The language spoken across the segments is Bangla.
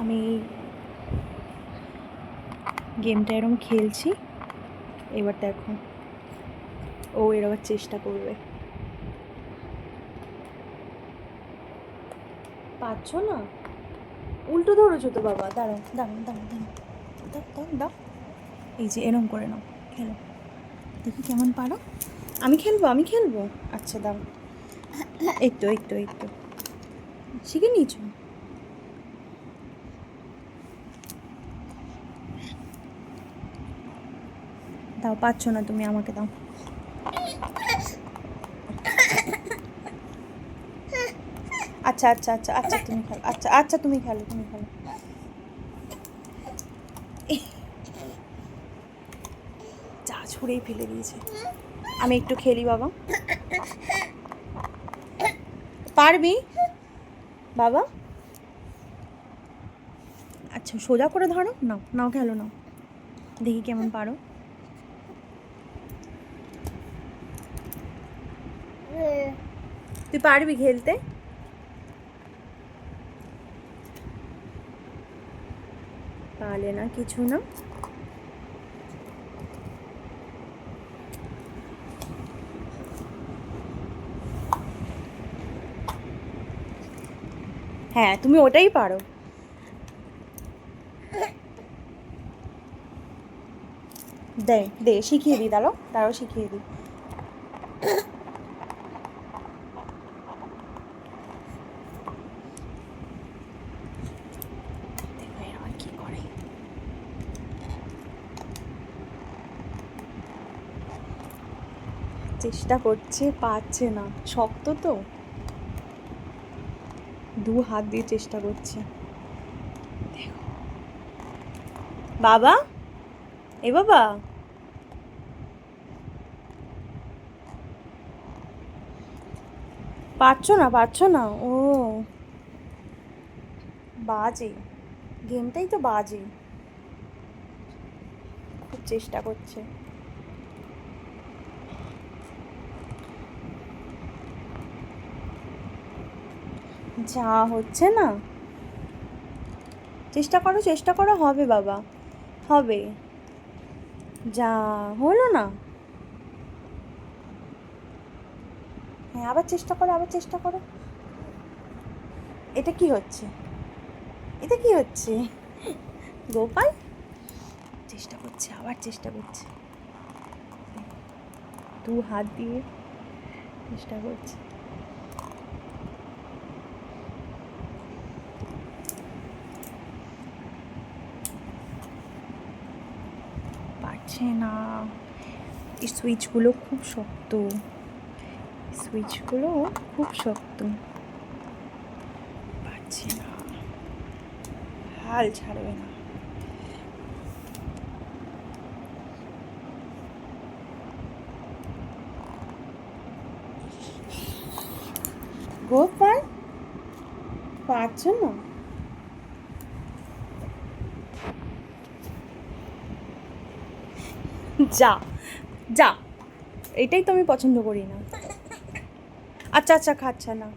আমি গেমটা এরম খেলছি। এবার দেখো, ও এর আবার চেষ্টা করবে। পাচ্ছ না? উল্টো ধরেছো তো বাবা। দাঁড়াও দাঁড়াও দাঁড়াও দাঁড়াও দাও দাও দাও এই যে এরম করে নাও, খেলো। দেখি কেমন পারো। আমি খেলব আমি খেলব? আচ্ছা দাও এই তো এই তো এই তো। শিখে নিয়েছো? দাও, পাচ্ছ না তুমি আমাকে, দাও। আচ্ছা আচ্ছা আচ্ছা আচ্ছা তুমি খেলো। আচ্ছা আচ্ছা তুমি খেলো তুমি খেলো। যা ছুঁড়েই ফেলে দিয়েছে। আমি একটু খেলি, বাবা। পারবি? বাবা? আচ্ছা সোজা করে ধরো। নাও নাও, খেলো, নাও। দেখি কেমন পারো। তুই পারবি খেলতে? পারলে না, কিছু না। হ্যাঁ তুমি ওটাই পারো। দে দে, শিখিয়ে দিই, দাঁড়াও দাঁড়াও, শিখিয়ে দিই দেখো এর আবার কি করে চেষ্টা করছে পাচ্ছে না। শক্ত তো। দু হাত দিয়ে চেষ্টা করছে। বাবা? এ বাবা? পারছ না পারছ না? ও। বাজে। গেমটাই তো বাজে। খুব চেষ্টা করছে। যা হচ্ছে না। চেষ্টা করো চেষ্টা করো, হবে বাবা, হবে। যা হলো না। হ্যাঁ আবার চেষ্টা করো, আবার চেষ্টা করো। এটা কি হচ্ছে? এটা কি হচ্ছে? গোপাল? চেষ্টা করছে, আবার চেষ্টা করছে। দু হাত দিয়ে চেষ্টা করছে। পারছে না। এই সুইচগুলো খুব শক্ত। সুইচগুলো খুব শক্ত। পারছে না। হাল ছাড়বে না। গোপাল, পারছ না? যা যা। এটাই তো আমি পছন্দ করি না। আচ্ছা আচ্ছা খাচ্ছা না।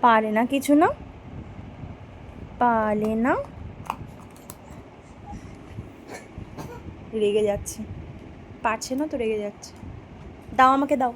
পারে না কিছু না। পারে না। রেগে যাচ্ছে। পারছে না তো রেগে যাচ্ছে। দাও আমাকে, দাও।